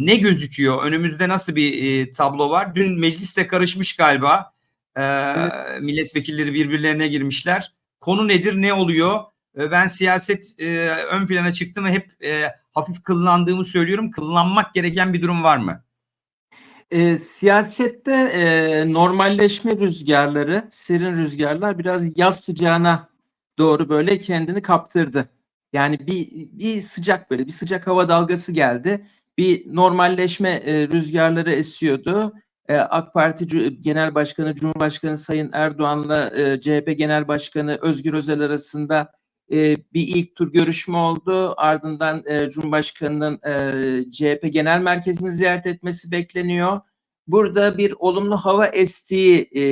ne gözüküyor? Önümüzde nasıl bir e, tablo var? Dün mecliste karışmış galiba. E, Milletvekilleri birbirlerine girmişler. Konu nedir? Ne oluyor? E, ben siyaset e, ön plana çıktım ve hep e, hafif kıllandığımı söylüyorum. Kıllanmak gereken bir durum var mı? E, siyasette e, normalleşme rüzgarları, serin rüzgarlar biraz yaz sıcağına doğru böyle kendini kaptırdı. Yani bir, bir sıcak böyle bir sıcak hava dalgası geldi. Bir normalleşme e, rüzgarları esiyordu. E, AK Parti Genel Başkanı, Cumhurbaşkanı Sayın Erdoğan'la e, CHP Genel Başkanı Özgür Özel arasında e, bir ilk tur görüşme oldu. Ardından e, Cumhurbaşkanı'nın e, CHP Genel Merkezi'ni ziyaret etmesi bekleniyor. Burada bir olumlu hava estiği e,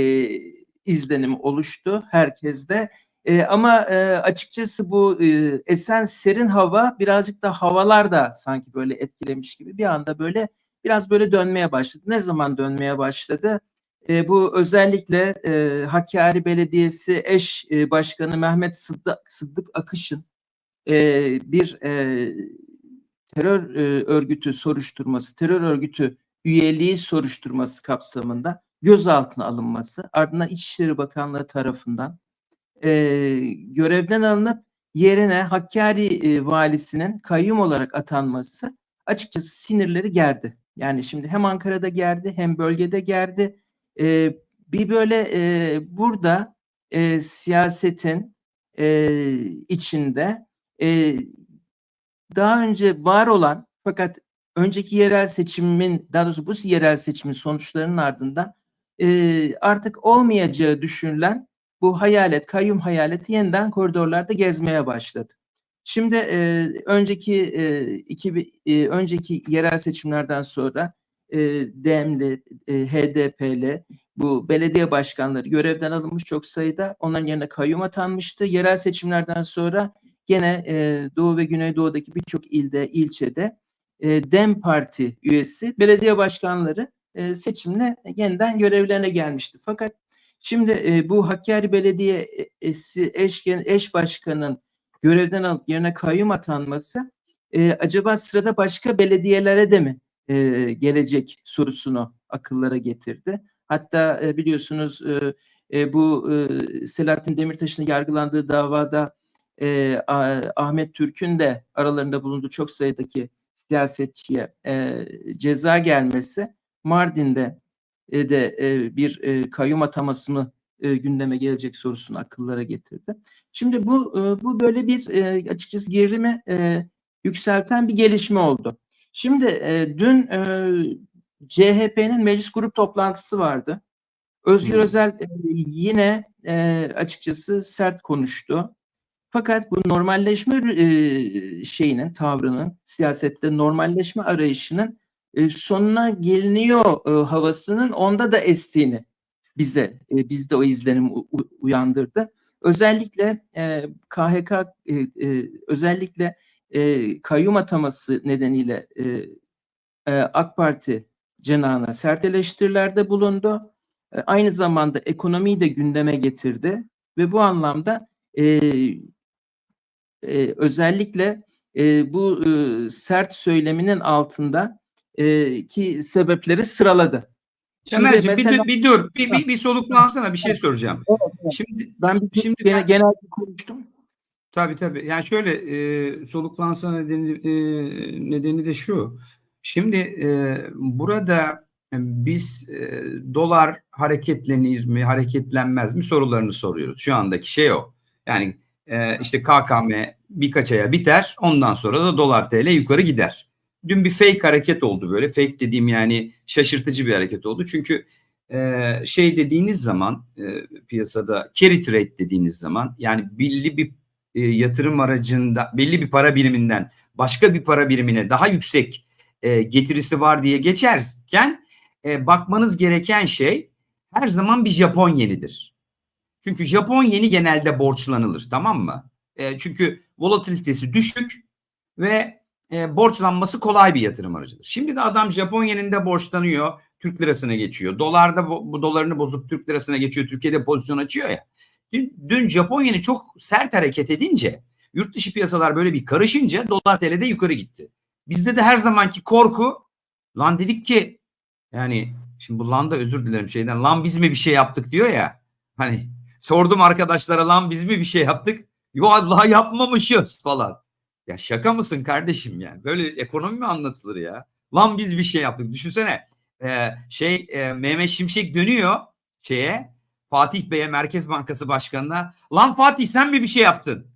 izlenim oluştu herkeste. E, ama e, açıkçası bu e, esen serin hava birazcık da havalar da sanki böyle etkilemiş gibi bir anda böyle biraz böyle dönmeye başladı. Ne zaman dönmeye başladı? E, bu özellikle e, Hakkari Belediyesi eş e, başkanı Mehmet Sıddık, Sıddık Akış'ın e, bir e, terör e, örgütü soruşturması, terör örgütü üyeliği soruşturması kapsamında gözaltına alınması, ardından İçişleri Bakanlığı tarafından e, görevden alınıp yerine Hakkari e, valisinin kayyum olarak atanması açıkçası sinirleri gerdi. Yani şimdi hem Ankara'da gerdi hem bölgede gerdi. E, bir böyle e, burada e, siyasetin e, içinde e, daha önce var olan fakat önceki yerel seçimin daha doğrusu bu yerel seçimin sonuçlarının ardından e, artık olmayacağı düşünülen bu hayalet, kayyum hayaleti yeniden koridorlarda gezmeye başladı. Şimdi e, önceki e, iki, e, önceki yerel seçimlerden sonra e, DEM'li, e, HDP'li bu belediye başkanları görevden alınmış çok sayıda. Onların yerine kayyum atanmıştı. Yerel seçimlerden sonra gene e, Doğu ve Güneydoğu'daki birçok ilde, ilçede e, DEM Parti üyesi belediye başkanları e, seçimle yeniden görevlerine gelmişti. Fakat şimdi e, bu Hakkari Belediyesi eş, eş başkanının görevden alıp yerine kayyum atanması e, acaba sırada başka belediyelere de mi e, gelecek sorusunu akıllara getirdi. Hatta e, biliyorsunuz e, e, bu e, Selahattin Demirtaş'ın yargılandığı davada e, Ahmet Türk'ün de aralarında bulunduğu çok sayıdaki siyasetçiye e, ceza gelmesi Mardin'de de e, bir e, kayyum atamasını e, gündeme gelecek sorusunu akıllara getirdi. Şimdi bu e, bu böyle bir e, açıkçası gerilimi e, yükselten bir gelişme oldu. Şimdi e, dün e, CHP'nin meclis grup toplantısı vardı. Özgür Hmm. Özel e, yine e, açıkçası sert konuştu. Fakat bu normalleşme e, şeyinin, tavrının, siyasette normalleşme arayışının e, sonuna geliniyor e, havasının onda da estiğini bize, e, bizde o izlenim uyandırdı. Özellikle KHK, özellikle kayyum ataması nedeniyle e, e, AK Parti cenahına sert eleştirilerde bulundu. Aynı zamanda ekonomiyi de gündeme getirdi ve bu anlamda e, e, özellikle e, bu e, sert söyleminin altında e, ki sebepleri sıraladı. Bir, mesela- dur- bir dur, bir, bir, bir soluklansana bir şey soracağım. Evet, evet. Şimdi ben bir Şimdi gene, ben- genel bir konuştum. Tabii tabii. Yani şöyle e, soluklansa nedeni, e, nedeni de şu. Şimdi e, burada biz e, dolar hareketlenir mi, hareketlenmez mi sorularını soruyoruz. Şu andaki şey o. Yani e, işte KKM birkaç aya biter. Ondan sonra da dolar TL yukarı gider. Dün bir fake hareket oldu böyle. Fake dediğim yani şaşırtıcı bir hareket oldu. Çünkü e, şey dediğiniz zaman e, piyasada carry trade dediğiniz zaman yani belli bir e, yatırım aracında belli bir para biriminden başka bir para birimine daha yüksek e, getirisi var diye geçerken e, bakmanız gereken şey her zaman bir Japon yenidir. Çünkü Japon yeni genelde borçlanılır tamam mı? E, çünkü volatilitesi düşük ve e, borçlanması kolay bir yatırım aracıdır. Şimdi de adam Japon yeninde borçlanıyor, Türk lirasına geçiyor. Dolarda bu, bu dolarını bozup Türk lirasına geçiyor, Türkiye'de pozisyon açıyor ya. Dün, dün Japon yeni çok sert hareket edince yurt dışı piyasalar böyle bir karışınca dolar TL'de yukarı gitti. Bizde de her zamanki korku Lan dedik ki yani şimdi bu lan da özür dilerim şeyden lan biz mi bir şey yaptık diyor ya. Hani sordum arkadaşlara lan biz mi bir şey yaptık? Yo Allah yapmamışız falan. Ya şaka mısın kardeşim yani? Böyle ekonomi mi anlatılır ya? Lan biz bir şey yaptık. Düşünsene e, şey e, Mehmet Şimşek dönüyor şeye Fatih Bey'e Merkez Bankası Başkanı'na lan Fatih sen mi bir şey yaptın?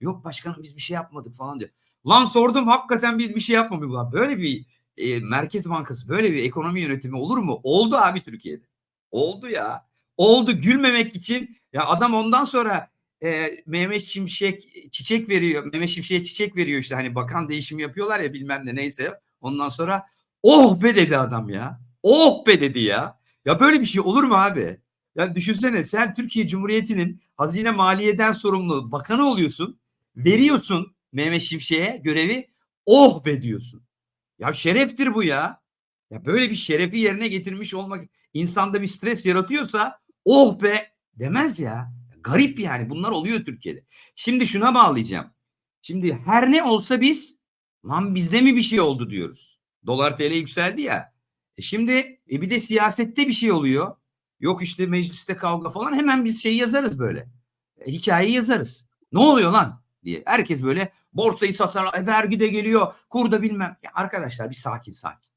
Yok başkanım biz bir şey yapmadık falan diyor. Lan sordum hakikaten biz bir şey yapmadık. Böyle bir e, Merkez Bankası böyle bir ekonomi yönetimi olur mu? Oldu abi Türkiye'de. Oldu ya. Oldu gülmemek için. Ya adam ondan sonra e, Mehmet Şimşek çiçek veriyor. Mehmet Şimşek'e çiçek veriyor işte hani bakan değişimi yapıyorlar ya bilmem ne neyse. Ondan sonra oh be dedi adam ya. Oh be dedi ya. Ya böyle bir şey olur mu abi? Ya düşünsene sen Türkiye Cumhuriyeti'nin hazine maliyeden sorumlu bakanı oluyorsun. Veriyorsun Mehmet Şimşek'e görevi oh be diyorsun. Ya şereftir bu ya. Ya böyle bir şerefi yerine getirmiş olmak insanda bir stres yaratıyorsa oh be demez ya. Garip yani bunlar oluyor Türkiye'de. Şimdi şuna bağlayacağım. Şimdi her ne olsa biz lan bizde mi bir şey oldu diyoruz. Dolar TL yükseldi ya. E şimdi e bir de siyasette bir şey oluyor. Yok işte mecliste kavga falan hemen biz şey yazarız böyle. E, hikayeyi yazarız. Ne oluyor lan diye. Herkes böyle borsayı satar, e, vergi de geliyor, kur da bilmem. Ya arkadaşlar bir sakin sakin.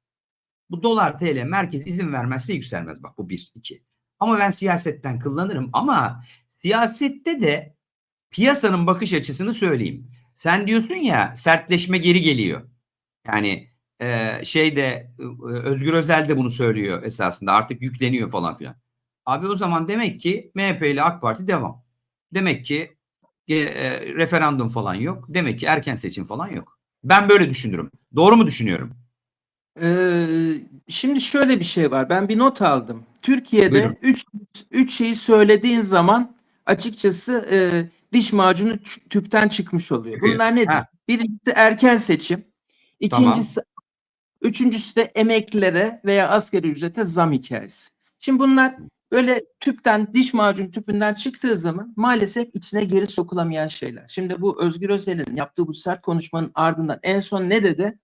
Bu dolar TL merkez izin vermezse yükselmez. Bak bu bir, iki. Ama ben siyasetten kullanırım ama siyasette de piyasanın bakış açısını söyleyeyim. Sen diyorsun ya sertleşme geri geliyor. Yani e, şeyde e, Özgür Özel de bunu söylüyor esasında artık yükleniyor falan filan. Abi o zaman demek ki MHP ile AK Parti devam. Demek ki e, e, referandum falan yok. Demek ki erken seçim falan yok. Ben böyle düşünürüm. Doğru mu düşünüyorum? Ee, şimdi şöyle bir şey var. Ben bir not aldım. Türkiye'de Buyurun. 3 üç şeyi söylediğin zaman açıkçası e, diş macunu tüpten çıkmış oluyor. Bunlar nedir? Ha. Birincisi erken seçim. Tamam. İkincisi üçüncüsü de emeklilere veya asgari ücrete zam hikayesi. Şimdi bunlar böyle tüpten diş macunu tüpünden çıktığı zaman maalesef içine geri sokulamayan şeyler. Şimdi bu Özgür Özel'in yaptığı bu sert konuşmanın ardından en son ne dedi?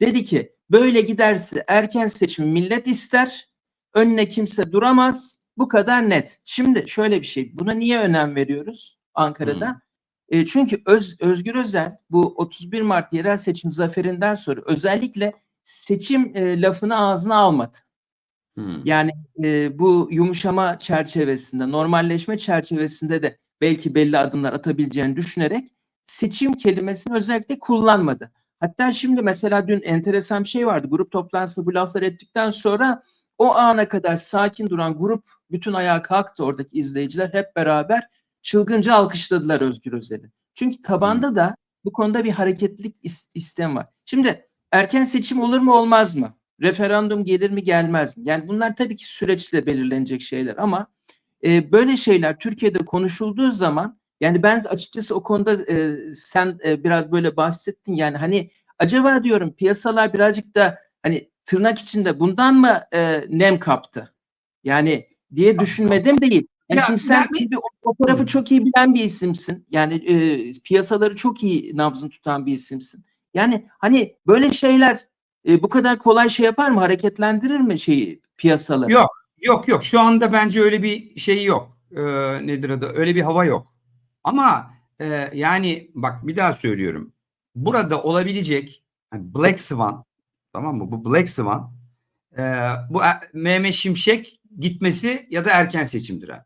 Dedi ki böyle giderse erken seçim millet ister, önüne kimse duramaz. Bu kadar net. Şimdi şöyle bir şey. Buna niye önem veriyoruz Ankara'da? E, çünkü Öz, Özgür Özel bu 31 Mart yerel seçim zaferinden sonra özellikle seçim e, lafını ağzına almadı. Hmm. Yani e, bu yumuşama çerçevesinde, normalleşme çerçevesinde de belki belli adımlar atabileceğini düşünerek seçim kelimesini özellikle kullanmadı. Hatta şimdi mesela dün enteresan bir şey vardı. Grup toplantısı bu laflar ettikten sonra o ana kadar sakin duran grup bütün ayağa kalktı oradaki izleyiciler hep beraber çılgınca alkışladılar Özgür Özel'i. Çünkü tabanda da bu konuda bir hareketlilik is- istem var. Şimdi erken seçim olur mu olmaz mı? Referandum gelir mi gelmez mi? Yani bunlar tabii ki süreçle belirlenecek şeyler ama e, böyle şeyler Türkiye'de konuşulduğu zaman yani ben açıkçası o konuda e, sen e, biraz böyle bahsettin yani hani acaba diyorum piyasalar birazcık da hani tırnak içinde bundan mı e, nem kaptı? Yani diye düşünmedim değil. Yani Ya şimdi sen ben- tabii o, tarafı çok iyi bilen bir isimsin. Yani e, piyasaları çok iyi nabzını tutan bir isimsin. Yani hani böyle şeyler e, bu kadar kolay şey yapar mı? Hareketlendirir mi şeyi piyasaları? Yok. Yok yok şu anda bence öyle bir şey yok. Ee, nedir adı? Öyle bir hava yok. Ama e, yani bak bir daha söylüyorum. Burada olabilecek hani Black Swan tamam mı? Bu Black Swan e, bu e, Mehmet Şimşek gitmesi ya da erken seçimdir abi.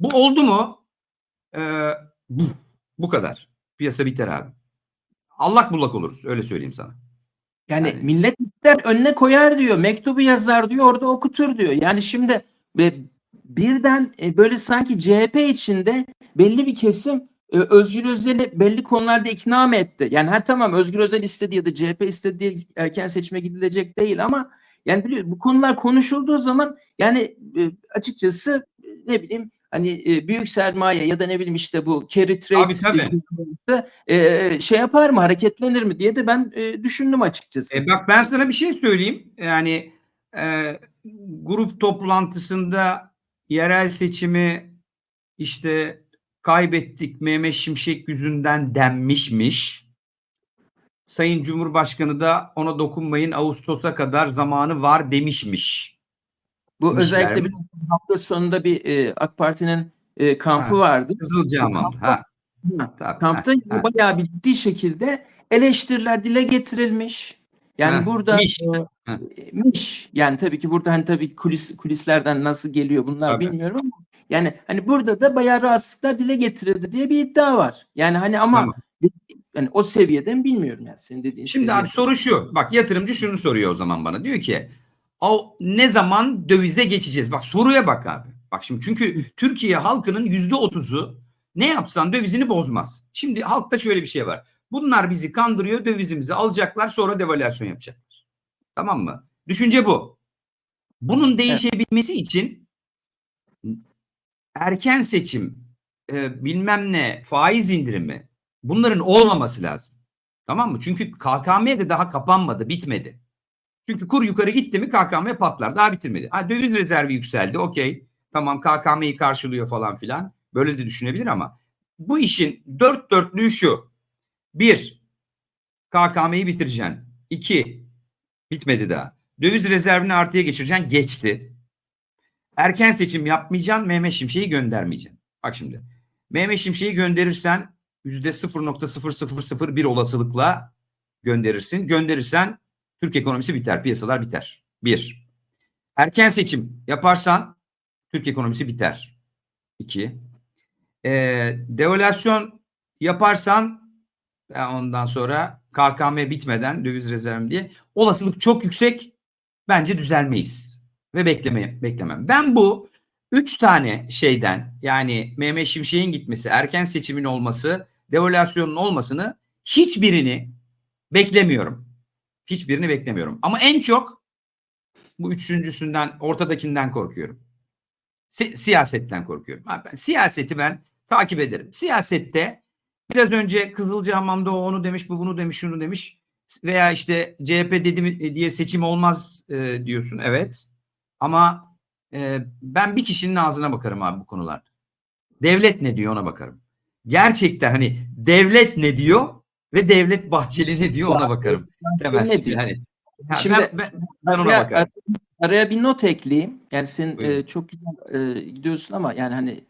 Bu oldu mu e, bu, bu kadar. Piyasa biter abi. Allak bullak oluruz öyle söyleyeyim sana. Yani, Yani- millet ister önüne koyar diyor, mektubu yazar diyor, orada okutur diyor. Yani şimdi ve birden e, böyle sanki CHP içinde belli bir kesim e, Özgür Özel'i belli konularda ikna mı etti? Yani ha tamam Özgür Özel istedi ya da CHP istedi diye erken seçime gidilecek değil ama yani biliyor bu konular konuşulduğu zaman yani e, açıkçası e, ne bileyim hani e, büyük sermaye ya da ne bileyim işte bu carry trade Tabii, tabii. e, şey yapar mı hareketlenir mi diye de ben e, düşündüm açıkçası. E bak ben sana bir şey söyleyeyim. Yani e, grup toplantısında yerel seçimi işte kaybettik Mehmet Şimşek yüzünden denmişmiş. Sayın Cumhurbaşkanı da ona dokunmayın Ağustos'a kadar zamanı var demişmiş. Bu özellikle bir Demişlerimiz. hafta sonunda bir e, AK Parti'nin e, kampı Ha, vardı. Kızılcahamam. Kampta- Ha, Ha. Kampta Ha, bayağı bir ciddi şekilde eleştiriler dile getirilmiş. Yani Ha, burada miş. e, miş. Yani tabii ki burada hani tabii kulis kulislerden nasıl geliyor bunlar Tabii. bilmiyorum ama yani hani burada da bayağı rahatsızlıklar dile getirildi diye bir iddia var. Yani hani ama Tamam. yani o seviyede mi bilmiyorum yani senin dediğin Şimdi seviyede. abi soru şu. Bak yatırımcı şunu soruyor o zaman bana. Diyor ki o ne zaman dövize geçeceğiz? Bak soruya bak abi. Bak şimdi çünkü Türkiye halkının yüzde otuzu ne yapsan dövizini bozmaz. Şimdi halkta şöyle bir şey var. Bunlar bizi kandırıyor, dövizimizi alacaklar, sonra devalüasyon yapacaklar. Tamam mı? Düşünce bu. Bunun değişebilmesi için erken seçim, e, bilmem ne, faiz indirimi bunların olmaması lazım. Tamam mı? Çünkü KKM de daha kapanmadı, bitmedi. Çünkü kur yukarı gitti mi KKM patlar. Daha bitirmedi. Ha, döviz rezervi yükseldi. Okey. Tamam KKM'yi karşılıyor falan filan. Böyle de düşünebilir ama bu işin dört dörtlüğü şu. Bir, KKM'yi bitireceksin. İki, bitmedi daha. Döviz rezervini artıya geçireceksin. Geçti. Erken seçim yapmayacaksın. Mehmet Şimşek'i göndermeyeceksin. Bak şimdi. Mehmet Şimşek'i gönderirsen yüzde 0.0001 olasılıkla gönderirsin. Gönderirsen Türk ekonomisi biter, piyasalar biter. Bir. Erken seçim yaparsan Türk ekonomisi biter. İki. Ee, devalüasyon yaparsan e, ondan sonra KKM bitmeden döviz rezervi diye olasılık çok yüksek. Bence düzelmeyiz ve bekleme, beklemem. Ben bu üç tane şeyden yani Mehmet Şimşek'in gitmesi, erken seçimin olması, devalüasyonun olmasını hiçbirini beklemiyorum. Hiçbirini beklemiyorum. Ama en çok bu üçüncüsünden, ortadakinden korkuyorum. Si- siyasetten korkuyorum. Ha, ben, siyaseti ben takip ederim. Siyasette biraz önce Kızılcahamam'da onu demiş, bu bunu demiş, şunu demiş veya işte CHP dedi mi diye seçim olmaz e, diyorsun. Evet. Ama e, ben bir kişinin ağzına bakarım abi bu konularda. Devlet ne diyor ona bakarım. Gerçekten hani devlet ne diyor ve Devlet Bahçeli ne diyor ona bakarım. Temel ne diyor? hani. Ha, Şimdi ben, ben, ben ona Araya, bakarım. araya bir not ekleyeyim. Yani sen Buyurun. e, çok güzel e, gidiyorsun ama yani hani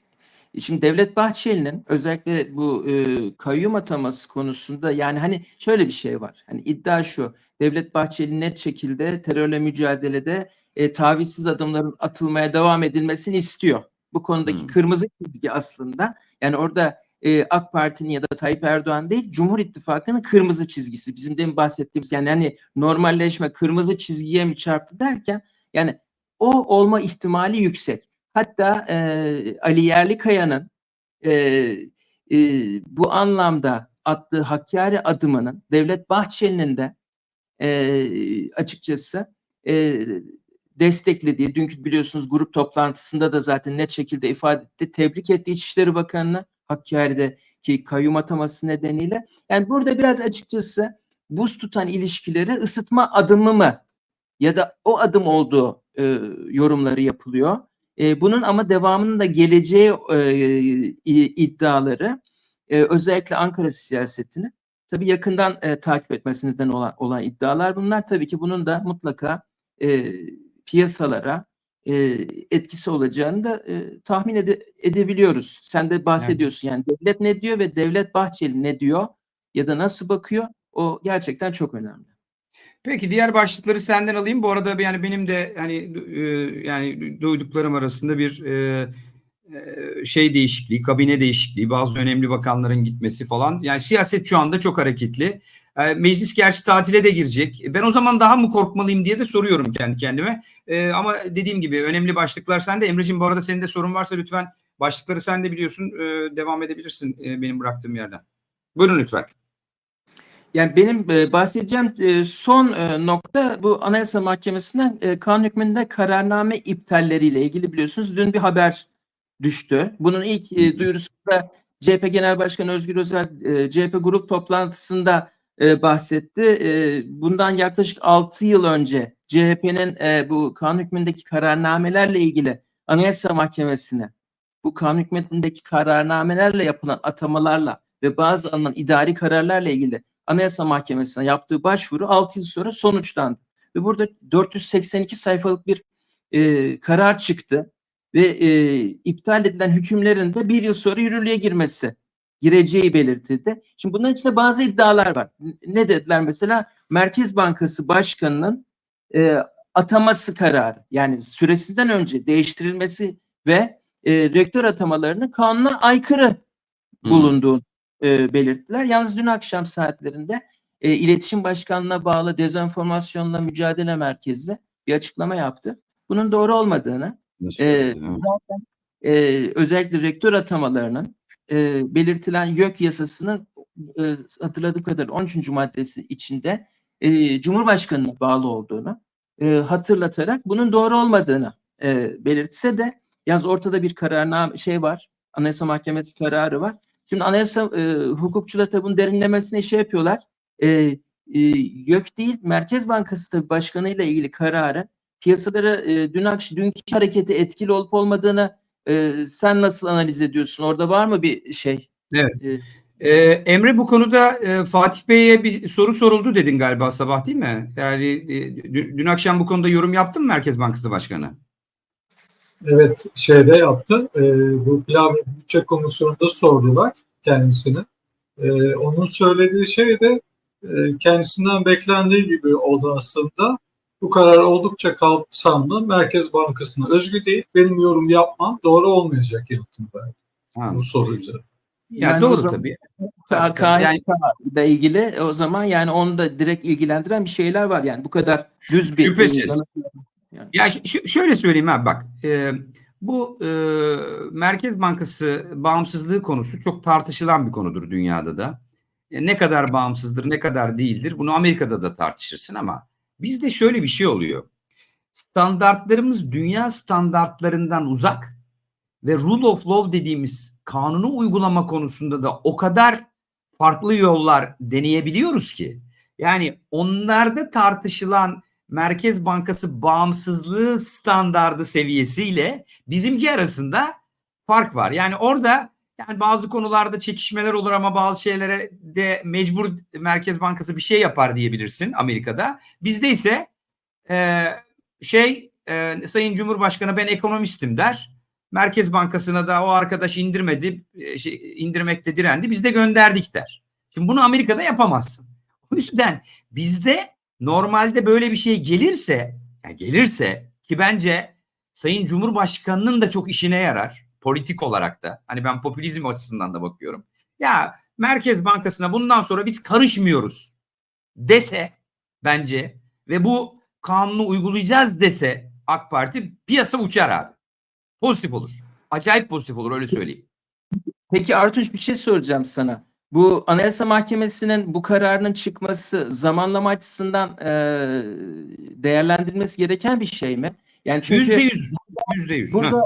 şimdi Devlet Bahçeli'nin özellikle bu e, kayyum ataması konusunda yani hani şöyle bir şey var. Hani iddia şu. Devlet Bahçeli net şekilde terörle mücadelede e, tavizsiz adımların atılmaya devam edilmesini istiyor. Bu konudaki Hmm. kırmızı çizgi aslında yani orada e, AK Parti'nin ya da Tayyip Erdoğan değil Cumhur İttifakı'nın kırmızı çizgisi. Bizim demin bahsettiğimiz yani hani normalleşme kırmızı çizgiye mi çarptı derken yani o olma ihtimali yüksek. Hatta e, Ali Yerlikaya'nın e, e, bu anlamda attığı Hakkari adımının Devlet Bahçeli'nin de e, açıkçası e, desteklediği, dünkü biliyorsunuz grup toplantısında da zaten net şekilde ifade etti. Tebrik etti İçişleri Bakanı'nı Hakkari'deki kayyum ataması nedeniyle. Yani burada biraz açıkçası buz tutan ilişkileri ısıtma adımı mı ya da o adım olduğu e, yorumları yapılıyor. E, bunun ama devamının da geleceği e, iddiaları e, özellikle Ankara siyasetini tabii yakından e, takip etmesi neden olan, olan iddialar bunlar. Tabii ki bunun da mutlaka e, piyasalara e, etkisi olacağını da e, tahmin ede- edebiliyoruz. Sen de bahsediyorsun yani devlet ne diyor ve Devlet Bahçeli ne diyor ya da nasıl bakıyor o gerçekten çok önemli. Peki diğer başlıkları senden alayım. Bu arada yani benim de hani e, yani duyduklarım arasında bir e, e, şey değişikliği, kabine değişikliği, bazı önemli bakanların gitmesi falan. Yani siyaset şu anda çok hareketli. E, meclis gerçi tatile de girecek. Ben o zaman daha mı korkmalıyım diye de soruyorum kendi kendime. E, ama dediğim gibi önemli başlıklar sende. Emre'cim bu arada senin de sorun varsa lütfen başlıkları sen de biliyorsun. E, devam edebilirsin benim bıraktığım yerden. Buyurun lütfen. Yani benim bahsedeceğim son nokta bu Anayasa Mahkemesi'ne kanun hükmünde kararname iptalleriyle ilgili biliyorsunuz dün bir haber düştü. Bunun ilk e, duyurusu da CHP Genel Başkanı Özgür Özel CHP grup toplantısında e, bahsetti. E, bundan yaklaşık 6 yıl önce CHP'nin e, bu kanun hükmündeki kararnamelerle ilgili Anayasa Mahkemesi'ne bu kanun hükmündeki kararnamelerle yapılan atamalarla ve bazı alınan idari kararlarla ilgili Anayasa Mahkemesi'ne yaptığı başvuru 6 yıl sonra sonuçlandı. Ve burada 482 sayfalık bir e, karar çıktı ve e, iptal edilen hükümlerin de bir yıl sonra yürürlüğe girmesi gireceği belirtildi. Şimdi bunların içinde bazı iddialar var. Ne dediler mesela? Merkez Bankası Başkanı'nın e, ataması kararı yani süresinden önce değiştirilmesi ve e, rektör atamalarının kanuna aykırı bulunduğunu e, belirttiler. Yalnız dün akşam saatlerinde e, İletişim Başkanlığı'na bağlı Dezenformasyonla Mücadele Merkezi bir açıklama yaptı. Bunun doğru olmadığını, Nasıl e, yani? zaten e, özellikle rektör atamalarının e, belirtilen YÖK yasasının e, hatırladığım kadarıyla 13. maddesi içinde e, Cumhurbaşkanı'na bağlı olduğunu e, hatırlatarak bunun doğru olmadığını e, belirtse de yalnız ortada bir kararname şey var. Anayasa Mahkemesi kararı var. Şimdi anayasa e, hukukçular tabii bunun derinlemesine şey yapıyorlar. E, e, YÖK değil Merkez Bankası tabii başkanıyla ilgili kararı piyasalara e, dün akşam dünkü hareketi etkili olup olmadığını e, sen nasıl analiz ediyorsun? Orada var mı bir şey? Evet. E, Ee, Emre bu konuda e, Fatih Bey'e bir soru soruldu dedin galiba sabah değil mi? Yani e, dün, dün akşam bu konuda yorum yaptın mı Merkez Bankası Başkanı? Evet şeyde yaptı. E, bu pilav bütçe komisyonunda sordular kendisine. E, onun söylediği şey de e, kendisinden beklendiği gibi oldu aslında. Bu karar oldukça kapsamlı. Merkez Bankası'na özgü değil. Benim yorum yapmam doğru olmayacak yanıtını verdi Ha. bu soru üzerine. Ya Yani o doğru zaman- tabii. K- Tabii, tabii. Yani KHK ile ilgili o zaman yani onu da direkt ilgilendiren bir şeyler var yani bu kadar düz bir Şüphesiz. Yani. Ya şöyle söyleyeyim abi bak. e, bu e, Merkez Bankası bağımsızlığı konusu çok tartışılan bir konudur dünyada da. E, ne kadar bağımsızdır, ne kadar değildir bunu Amerika'da da tartışırsın ama bizde şöyle bir şey oluyor. Standartlarımız dünya standartlarından uzak ve rule of law dediğimiz kanunu uygulama konusunda da o kadar farklı yollar deneyebiliyoruz ki. Yani onlarda tartışılan Merkez Bankası bağımsızlığı standardı seviyesiyle bizimki arasında fark var. Yani orada yani bazı konularda çekişmeler olur ama bazı şeylere de mecbur Merkez Bankası bir şey yapar diyebilirsin Amerika'da. Bizde ise e, şey e, Sayın Cumhurbaşkanı ben ekonomistim der. Merkez Bankası'na da o arkadaş indirmedi, e, şey, indirmekte direndi. Biz de gönderdik der. Şimdi bunu Amerika'da yapamazsın. O yüzden bizde normalde böyle bir şey gelirse, yani gelirse ki bence Sayın Cumhurbaşkanı'nın da çok işine yarar politik olarak da. Hani ben popülizm açısından da bakıyorum. Ya Merkez Bankası'na bundan sonra biz karışmıyoruz dese bence ve bu kanunu uygulayacağız dese AK Parti piyasa uçar abi. Pozitif olur. Acayip pozitif olur öyle söyleyeyim. Peki Artunç bir şey soracağım sana. Bu Anayasa Mahkemesi'nin bu kararının çıkması zamanlama açısından e, değerlendirilmesi gereken bir şey mi? Yani çünkü Yüzde yüz. Yüzde yüz. Burada Hı.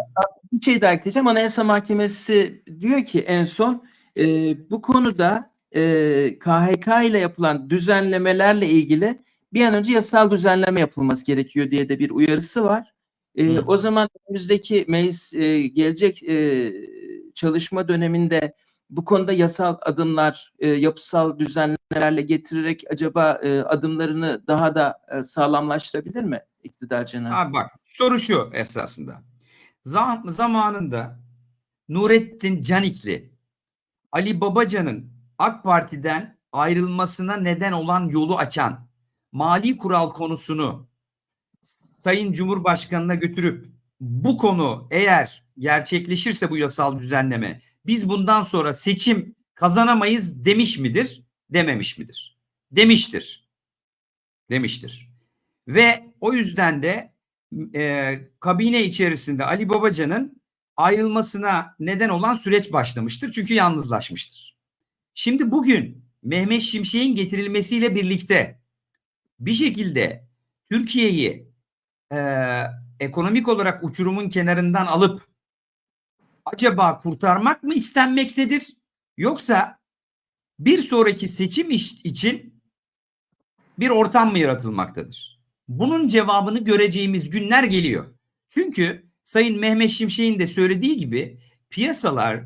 Bir şey daha ekleyeceğim. Anayasa Mahkemesi diyor ki en son e, bu konuda e, KHK ile yapılan düzenlemelerle ilgili bir an önce yasal düzenleme yapılması gerekiyor diye de bir uyarısı var. E, Hı. o zaman önümüzdeki meclis e, gelecek e, çalışma döneminde bu konuda yasal adımlar, e, yapısal düzenlemelerle getirerek acaba e, adımlarını daha da e, sağlamlaştırabilir mi iktidar cenahı? Abi bak soru şu esasında. Zam zamanında Nurettin Canikli Ali Babacan'ın AK Parti'den ayrılmasına neden olan yolu açan mali kural konusunu Sayın Cumhurbaşkanı'na götürüp bu konu eğer gerçekleşirse bu yasal düzenleme biz bundan sonra seçim kazanamayız demiş midir? Dememiş midir? Demiştir. Demiştir. Ve o yüzden de e, kabine içerisinde Ali Babacan'ın ayrılmasına neden olan süreç başlamıştır. Çünkü yalnızlaşmıştır. Şimdi bugün Mehmet Şimşek'in getirilmesiyle birlikte bir şekilde Türkiye'yi e, ekonomik olarak uçurumun kenarından alıp acaba kurtarmak mı istenmektedir? Yoksa bir sonraki seçim için bir ortam mı yaratılmaktadır? Bunun cevabını göreceğimiz günler geliyor. Çünkü Sayın Mehmet Şimşek'in de söylediği gibi piyasalar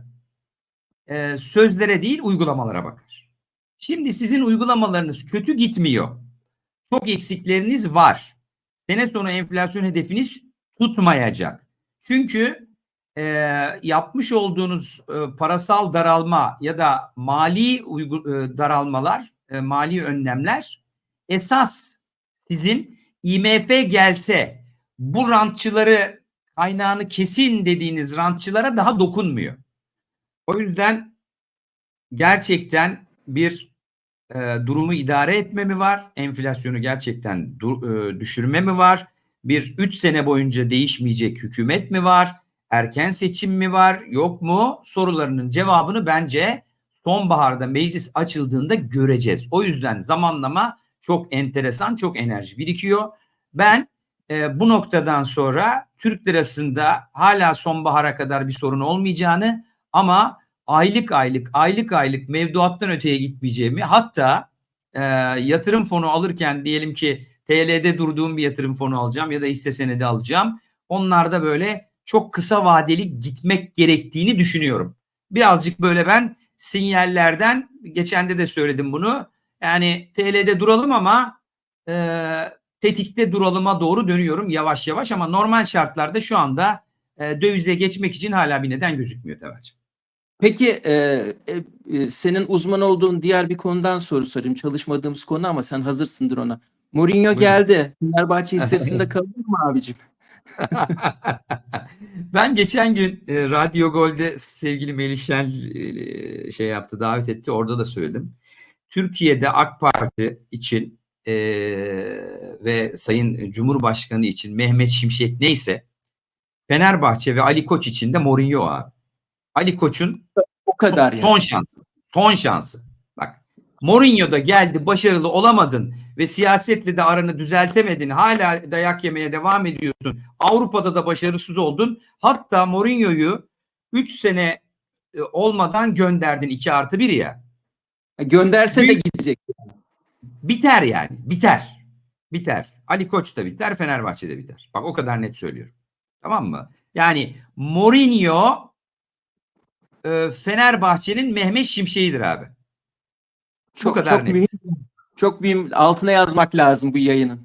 e, sözlere değil uygulamalara bakar. Şimdi sizin uygulamalarınız kötü gitmiyor. Çok eksikleriniz var. Sene sonu enflasyon hedefiniz tutmayacak. Çünkü e, yapmış olduğunuz e, parasal daralma ya da mali uygu, e, daralmalar, e, mali önlemler esas sizin IMF gelse bu rantçıları kaynağını kesin dediğiniz rantçılara daha dokunmuyor. O yüzden gerçekten bir e, durumu idare etme mi var? Enflasyonu gerçekten du- e, düşürme mi var? Bir 3 sene boyunca değişmeyecek hükümet mi var? Erken seçim mi var? Yok mu? Sorularının cevabını bence sonbaharda meclis açıldığında göreceğiz. O yüzden zamanlama çok enteresan, çok enerji birikiyor. Ben e, bu noktadan sonra Türk lirasında hala sonbahara kadar bir sorun olmayacağını ama aylık aylık aylık aylık mevduattan öteye gitmeyeceğimi hatta e, yatırım fonu alırken diyelim ki TL'de durduğum bir yatırım fonu alacağım ya da hisse senedi alacağım. Onlarda böyle çok kısa vadeli gitmek gerektiğini düşünüyorum. Birazcık böyle ben sinyallerden geçende de söyledim bunu. Yani TL'de duralım ama e, tetikte duralıma doğru dönüyorum yavaş yavaş ama normal şartlarda şu anda e, dövize geçmek için hala bir neden gözükmüyor Temel'ciğim. Peki e, e, e, senin uzman olduğun diğer bir konudan soru sorayım. Çalışmadığımız konu ama sen hazırsındır ona. Mourinho Buyurun. geldi. Fenerbahçe hissesinde kalır mı abicim? ben geçen gün e, Radyo Gol'de sevgili Melih Şen e, şey yaptı, davet etti. Orada da söyledim. Türkiye'de AK Parti için e, ve Sayın Cumhurbaşkanı için Mehmet Şimşek neyse Fenerbahçe ve Ali Koç için de Mourinho abi. Ali Koç'un O kadar son, yani. son şansı. Son şansı. Bak Mourinho da geldi başarılı olamadın ve siyasetle de aranı düzeltemedin. Hala dayak yemeye devam ediyorsun. Avrupa'da da başarısız oldun. Hatta Mourinho'yu 3 sene e, olmadan gönderdin 2 artı 1 ya. Gönderse de Büyük- gidecek. Biter yani. Biter. Biter. Ali Koç da biter. Fenerbahçe de biter. Bak o kadar net söylüyorum. Tamam mı? Yani Mourinho e, Fenerbahçe'nin Mehmet Şimşek'idir abi. Çok kadar çok net. mühim. Çok mühim. Altına yazmak lazım bu yayının.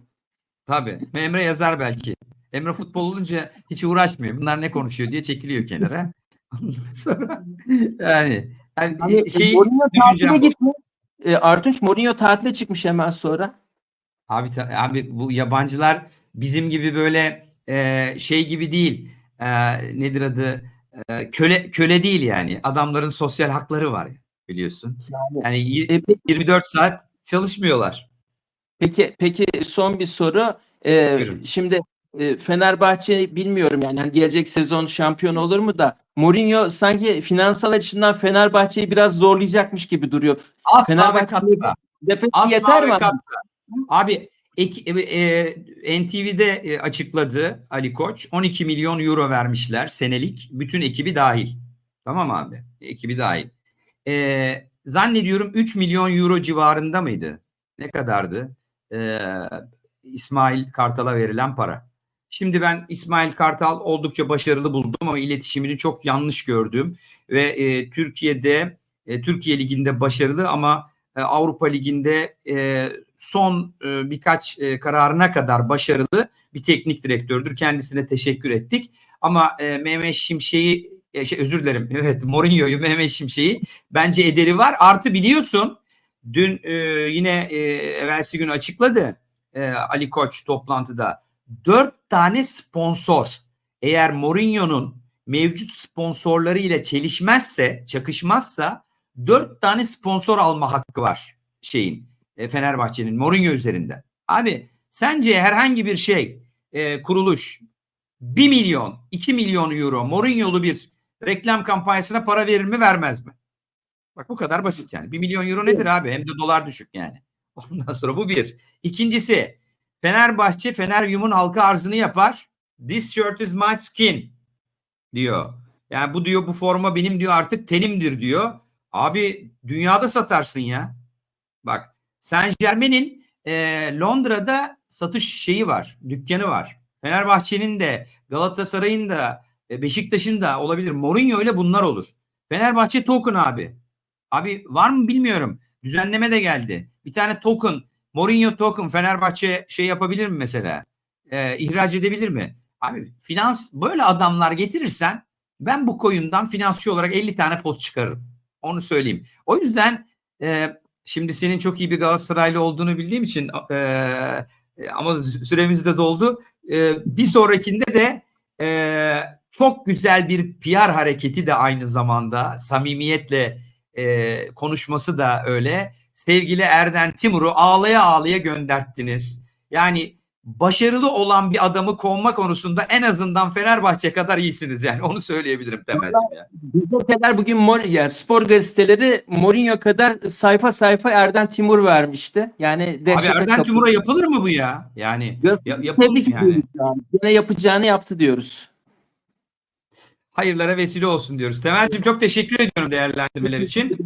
Tabii. Emre yazar belki. Emre futbol olunca hiç uğraşmıyor. Bunlar ne konuşuyor diye çekiliyor kenara. Ondan sonra yani, yani Hani şey Mourinho tatile gitmiş. E, Artunç Mourinho tatile çıkmış hemen sonra. Abi, ta- abi bu yabancılar bizim gibi böyle e, şey gibi değil. E, nedir adı? E, köle köle değil yani. Adamların sosyal hakları var biliyorsun. Yani y- E, peki- 24 saat çalışmıyorlar. Peki peki son bir soru. Ee, Buyurun. şimdi e, Fenerbahçe bilmiyorum yani hani gelecek sezon şampiyon olur mu da Mourinho sanki finansal açısından Fenerbahçe'yi biraz zorlayacakmış gibi duruyor. Asla Fenerbahçe- katla. Defet Asla yeter mi? abi? katla. Abi ek- e, e, NTV'de e, açıkladı Ali Koç. 12 milyon euro vermişler senelik. Bütün ekibi dahil. Tamam abi. Ekibi dahil. E, zannediyorum 3 milyon euro civarında mıydı? Ne kadardı? E, İsmail Kartal'a verilen para. Şimdi ben İsmail Kartal oldukça başarılı buldum ama iletişimini çok yanlış gördüm ve e, Türkiye'de e, Türkiye Ligi'nde başarılı ama e, Avrupa Ligi'nde e, son e, birkaç e, kararına kadar başarılı bir teknik direktördür. Kendisine teşekkür ettik. Ama e, Mehmet Şimşek'i e, şey, özür dilerim. Evet Mourinho'yu Mehmet Şimşek'i bence ederi var. Artı biliyorsun dün e, yine e, evvelsi gün açıkladı e, Ali Koç toplantıda. Dört tane sponsor eğer Mourinho'nun mevcut sponsorları ile çelişmezse, çakışmazsa dört tane sponsor alma hakkı var şeyin e, Fenerbahçe'nin Mourinho üzerinden. Abi sence herhangi bir şey e, kuruluş 1 milyon 2 milyon euro Mourinho'lu bir reklam kampanyasına para verir mi vermez mi? Bak bu kadar basit yani. 1 milyon euro nedir abi? Hem de dolar düşük yani. Ondan sonra bu bir. İkincisi Fenerbahçe Feneryum'un halka arzını yapar. This shirt is my skin diyor. Yani bu diyor bu forma benim diyor artık tenimdir diyor. Abi dünyada satarsın ya. Bak Saint Germain'in e, Londra'da satış şeyi var. Dükkanı var. Fenerbahçe'nin de Galatasaray'ın da e, Beşiktaş'ın da olabilir. Mourinho ile bunlar olur. Fenerbahçe token abi. Abi var mı bilmiyorum. Düzenleme de geldi. Bir tane token, Mourinho token Fenerbahçe şey yapabilir mi mesela? Ee, ihraç edebilir mi? Abi finans böyle adamlar getirirsen ben bu koyundan finansçı olarak 50 tane post çıkarırım. Onu söyleyeyim. O yüzden e, şimdi senin çok iyi bir Galatasaraylı olduğunu bildiğim için e, e, ama süremiz de doldu. E, bir sonrakinde de e, çok güzel bir PR hareketi de aynı zamanda samimiyetle e, konuşması da öyle. Sevgili Erden Timur'u ağlaya ağlaya gönderttiniz. Yani başarılı olan bir adamı kovma konusunda en azından Fenerbahçe kadar iyisiniz yani onu söyleyebilirim Temelciğim. Yani. Bizde kadar bugün Mor yani spor gazeteleri Mourinho kadar sayfa sayfa Erden Timur vermişti. Yani Abi Erden. Timur'a yapılır mı bu ya? Yani ya, yapılır yani. yani. Yine yapacağını yaptı diyoruz. Hayırlara vesile olsun diyoruz. Temelciğim çok teşekkür ediyorum değerlendirmeler için.